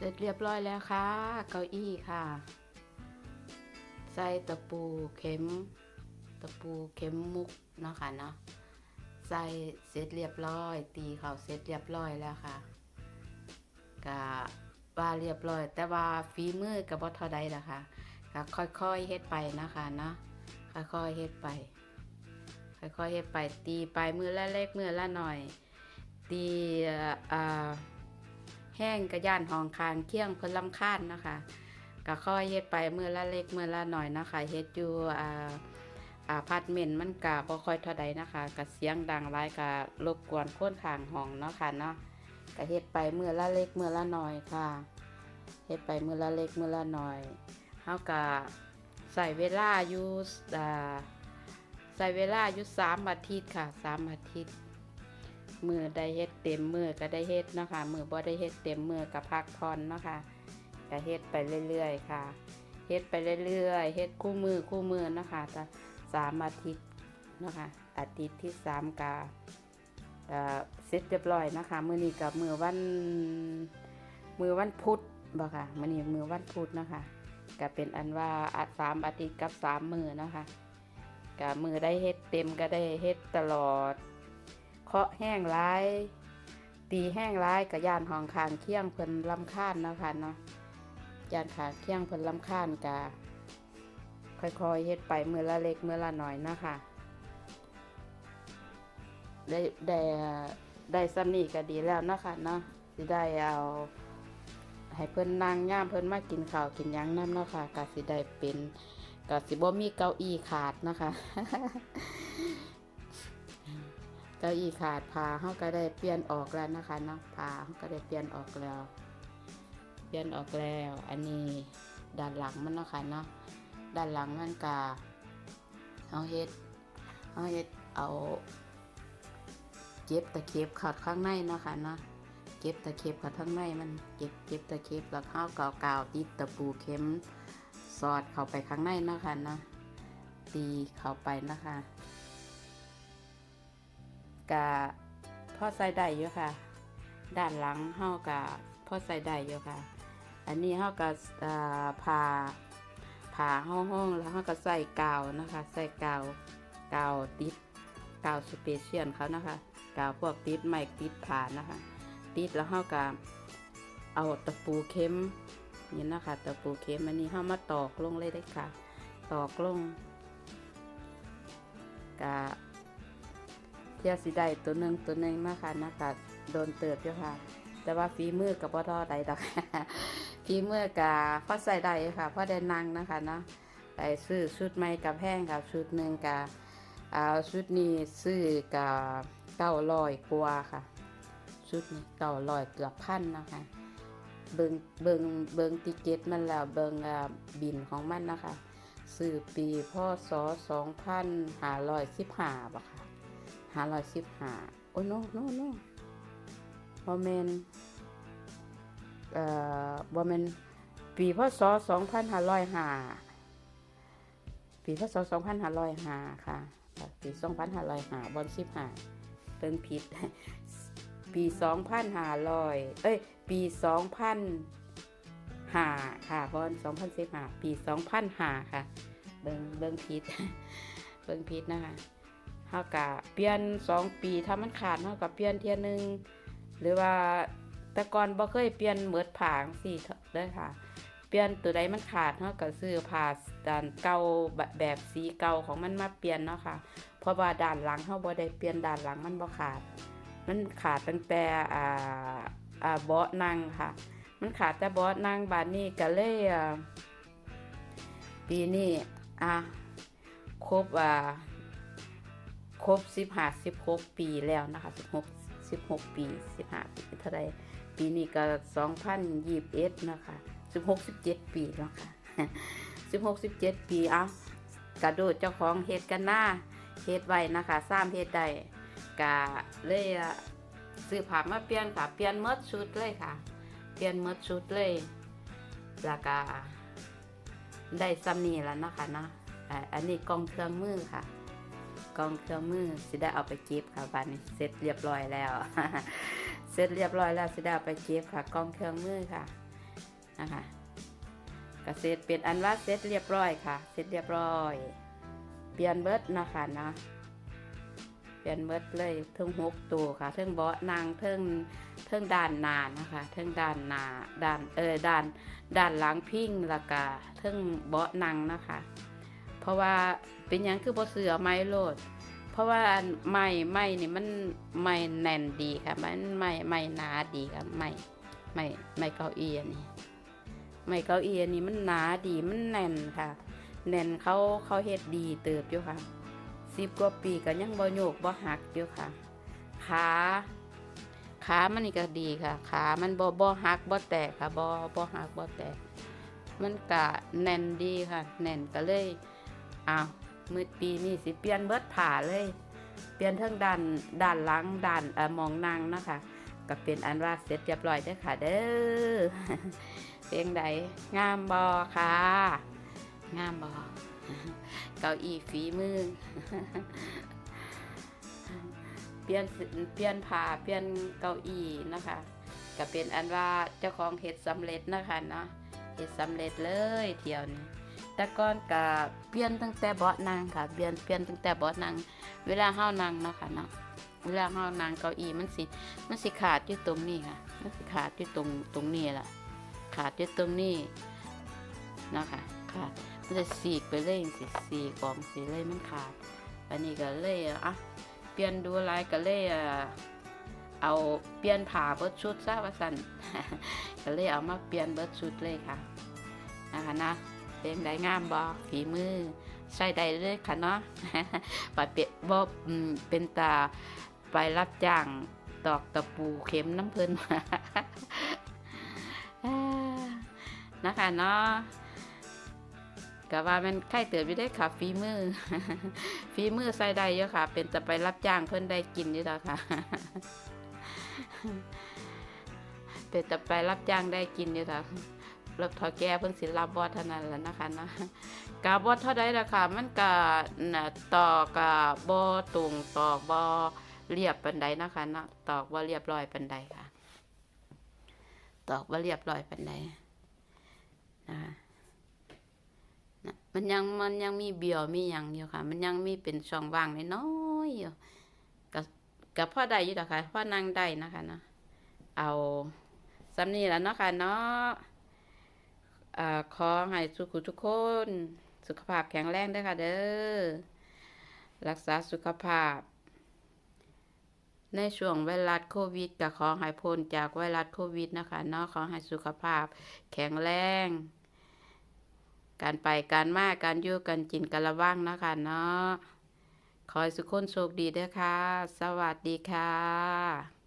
เสร็จเรียบร้อยแล้วค่ะ เก้าอี้ค่ะ ใส่ตะปูเข็ม ตะปูเข็มมุกเนาะค่ะเนาะใส่เสร็จเรียบร้อย ตีเขาเสร็จเรียบร้อยแล้วค่ะกะว่าเรียบร้อย แต่ว่าฝีมือกับบ่เท่าใดล่ะค่ะก็ค่อยๆเฮ็ดไปนะคะเนาะค่อยๆเฮ็ดไป ค่อยๆเฮ็ดไปตีไปมือละเล็กมือละหน่อย ตีอ่า แห้งกระย่านหองคางเคี่ยงเพิ่นลำคาญนะคะก็ค่อยเฮ็ดไปมือละเล็กมือละหน่อยนะคะเฮ็ดอยู่อ่าอาพาร์ตเมนต์มันก็บ่ค่อยเท่าใดนะคะก็เสียงดังหลายก็รบกวนคนข้างห้องเนาะค่ะเนาะก็เฮ็ดไปมือละเล็กมือละหน่อยค่ะเฮ็ดไปมือละเล็กมือละหน่อยเฮาก็ใส่เวลาอยู่อ่าใส่เวลาอยู่สามอาทิตย์ค่ะสามอาทิตย์ มือได้เฮ็ดเต็มมือก็ได้เฮ็ดเนาะคะมือบ่ได้เฮ็ดเต็มมือก็พักผ่อนเนาะคะก็เฮ็ดไปเรื่อยๆค่ะเฮ็ดไปเรื่อยๆเฮ็ดคู่มือคู่มือเนาะคะแต่สามอาทิตย์เนาะคะอาทิตย์ที่สามกาเอ่อเสร็จเรียบร้อยนะคะมือนี้กับมือวันมือวันพุธบ่ค่ะมือนี้มือวันพุธนะคะก็เป็นอันว่าอาสามอาทิตย์กับสามมือนะคะก็มือได้เฮ็ดเต็มก็ได้เฮ็ดตลอด เคาะแห้งร้าย ตีแห้งร้ายกับยานห้องคางเคี่ยงเพิ่นลำคาญเนาะค่ะเนาะยานขางเคี่ยงเพิ่นลำคาญกะค่อยๆเฮ็ดไปมือละเล็กมือละหน่อยนะคะได้ได้ได้สำนีก็ดีแล้วนะคะเนาะสิได้เอาให้เพิ่นนั่งย่ามเพิ่นมากินข้าวกินยังน้ำเนาะค่ะก็สิได้เป็นก็สิบ่มีเก้าอี้ขาดนะคะ เก้าอี้ขาดพาเขาก็ได้เปลี่ยนออกแล้วนะคะเนาะพาเขาก็ได้เปลี่ยนออกแล้ว เปลี่ยนออกแล้ว อันนี้ด้านหลังมันเนาะค่ะเนาะด้านหลังมันกาเขาเฮ็ดเขาเฮ็ดเอาเก็บตะเข็บขัดข้างในเนาะค่ะเนาะเก็บตะเข็บขัดข้างในมันเก็บเก็บตะเข็บแล้วเข้ากาวกาวติดตะปูเข็มสอดเข้าไปข้างในเนาะค่ะเนาะตีเข้าไปนะคะ กะพ่อใส่ได้อยู่ค่ะ ด้านหลังเฮากะพ่อใส่ได้อยู่ค่ะ อันนี้เฮาก็อ่าผ่าผ่าห้องห้องแล้วเฮาก็ใส่กาวนะคะใส่กาวกาวติดกาวสเปเชียลเขานะคะกาวพวกติดไม้ติดผ่านะคะ ติดแล้วเฮาก็เอาตะปูเข็มนี่นะคะตะปูเข็มอันนี้เฮามาตอกลงเลยได้ค่ะ ตอกลงกะ เที่ยสิได้ตัวหนึ่งตัวหนึ่งนะคะนะคะโดนเติบอยู่ค่ะ แต่ว่าฝีมือกับพ่อทอใดดอกฝีมือกับพ่อใส่ได้ค่ะพ่อได้นั่งนะคะเนาะไปซื้อชุดใหม่กับแพงกับชุดหนึ่งกับอ่าชุดนี้ซื้อกับเก้าร้อยกว่าค่ะ ชุดนี้เก้าร้อยเกือบพันนะคะเบิงเบิงเบิงติเกตมันแล้วเบิงบินของมันนะคะซื้อปีพศสองพันห้าร้อยสิบห้าบ่ค่ะ ห้าร้อยสิบห้าโอ้โนโนโนบอมเมนเอ่อบอมเมนปีพศสองพันห้าร้อยห้าปีพศสองพันห้าร้อยห้าค่ะปีสองพันห้าร้อยห้าบอลสิบห้าเป็นผิด ปีสองพันห้าร้อยเอ้ย ปีสองพันห้าค่ะบอลสองพันสิบห้าปีสองพันห้าค่ะ เบิงเบิงผิด เบิงผิดนะคะ เฮากะเปลี่ยนสองปีถ้ามันขาดเฮากะเปลี่ยนเทียหนึงหรือว่าแต่ก่อนบ่เคยเปลี่ยนเหมือดผางสิเด้อค่ะ เปลี่ยนตัวใดมันขาดเฮาก็ซื้อผ้าด้านเก่าแบบสีเก่าของมันมาเปลี่ยนเนาะค่ะ เพราะว่าด้านหลังเฮาบ่ได้เปลี่ยนด้านหลังมันบ่ขาด มันขาดตั้งแต่อ่าอ่าเบาะนั่งค่ะ มันขาดแต่เบาะนั่งบาดนี้ก็เลยอ่าปีนี้อะครบอ่า ครบสิบห้าสิบหกปีแล้วนะคะสิบหกสิบหกปีสิบห้าปีเท่าไรปีนี้ก็สองพันยี่สิบเอ็ดนะคะสิบหกสิบเจ็ดปีแล้วค่ะสิบหกสิบเจ็ดปีเอากระโดดเจ้าของเฮ็ดกันหน้าเฮ็ดไว้นะคะสร้างเฮ็ดได้กะเลยซื้อผ้ามาเปลี่ยนค่ะเปลี่ยนเมดชุดเลยค่ะ เปลี่ยนเมดชุดเลยแล้วก็ได้ซ้ำนี่แล้วนะคะนะอันนี้กองเครื่องมือค่ะ กองเครื่องมือสิได้เอาไปเก็บค่ะบัดนี้เสร็จเรียบร้อยแล้ว เสร็จเรียบร้อยแล้วสิได้เอาไปเก็บค่ะกองเครื่องมือค่ะนะคะก็เสร็จเป็นอันว่าเสร็จเรียบร้อยค่ะ เสร็จเรียบร้อย เปลี่ยนเบิร์ดนะคะเนาะเปลี่ยนเบิร์ดเลยเทิงหกตัวค่ะเทิงเบาะนางเทิงเทิงด้านหน้านะคะเทิงด้านหน้าด้านเออด้านด้านหลังพิงแล้วก็เทิงเบาะนางนะคะ ราะว่าเป็นยังคือบ่เสือไม้โลด เพราะว่าไม้ไม้นี่มันไม้แน่นดีค่ะ มันไม้ไม้หนาดีค่ะไม้ไม้ไม้เก้าอี้นนี้ไม้เก้าอี้นนี้มันหนาดีมันแน่นค่ะ แน่นเขาเขาเฮ็ดดีเติบอยู่ค่ะสิบกว่าปีก็ยังบ่โยกบ่หักอยู่ค่ะ ขาขามันนี่ก็ดีค่ะ ขามันบ่บ่หักบ่แตกค่ะบ่บ่หักบ่แตก มันก็แน่นดีค่ะ แน่นก็เลย อ้าวมืดปีนี่สิเปลี่ยนเบิดผ่าเลย เปลี่ยนเทั้งด้านด้านหลังด้านอมองนางนะคะก็เป็นอันว่าเสร็จเรียบร้อยเด้อค่ะเด้อเพียงใดงามบอค่ะ งามบอเก้าอี้ฝีมือเปลี่ยนเปลี่ยนผ้าเปลี่ยนเก้าอี้นะคะ ก็เป็นอันว่าเจ้าของเฮ็ดสำเร็จนะคะเนาะเฮ็ดสำเร็จเลยเที่ยวนี้ แต่ก่อนก็เปลี่ยนตั้งแต่เบาะนั่งค่ะเปลี่ยนเปลี่ยนตั้งแต่เบาะนั่งเวลาเฮานั่งเนาะค่ะเนาะเวลาเฮานั่งเก้าอี้มันสิมันสิขาดอยู่ตรงนี้ค่ะมันสิขาดอยู่ตรงตรงนี้ล่ะ ขาดอยู่ตรงนี้เนาะค่ะขาดมันจะสีกไปเลยสิสีกองสีเลยมันขาดอันนี้ก็เลยอะเปลี่ยนดูอะไรก็เลยอะเอาเปลี่ยนผ่าเบิดชุดซะว่าสันก็เลยเอามาเปลี่ยนเบิดชุดเลยค่ะนะคะนะ เป็นได้งามบอฝีมือ ใช้ได้เลยค่ะเนาะไปเปียบอืมเป็นตาไปรับจ้างตอกตะปูเข็มน้ำเพลินนะคะเนาะก็ว่ามันไข่เติบอยู่ได้ค่ะฝีมือฝีมือใส่ได้เยอะค่ะ เป็นจะไปรับจ้างเพิ่อนได้กินอยู่แล้วค่ะเป็นจะไปรับจ้างได้กินอยู่แล้ว รับทอแก่เพิ่นสิรับบอเท่านั้นแหละนะคะนะกาบอเท่าใดล่ะค่ะ มันก็น่ะตอกกะบ่ตรงตอกบ่เรียบปานใดนะคะเนาะตอกบ่เรียบร้อยปานใดค่ะ ตอกบ่เรียบร้อยปานใดนะคะนะมันยังมันยังมีเบี้ยวมีหยังอยู่ค่ะ มันยังมีเป็นช่องว่างน้อยอยู่ก็ก็พอได้อยู่ดอกค่ะพอนั่งได้นะคะเนาะเอาสำนีแล้วเนาะค่ะเนาะ อขอให้ทุกคนทุกคน สุขภาพแข็งแรงด้อค่ะเด้อ รักษาสุขภาพ ในช่วงไวรัสโควิดก็ขอให้พ้นจากไวรัสโควิดนะคะเนาะขอให้สุขภาพแข็งแรง การไปการมาการอยู่การกินการระวังนะคะเนาะขอให้สุขคนโชคดีด้อค่ะ สวัสดีค่ะ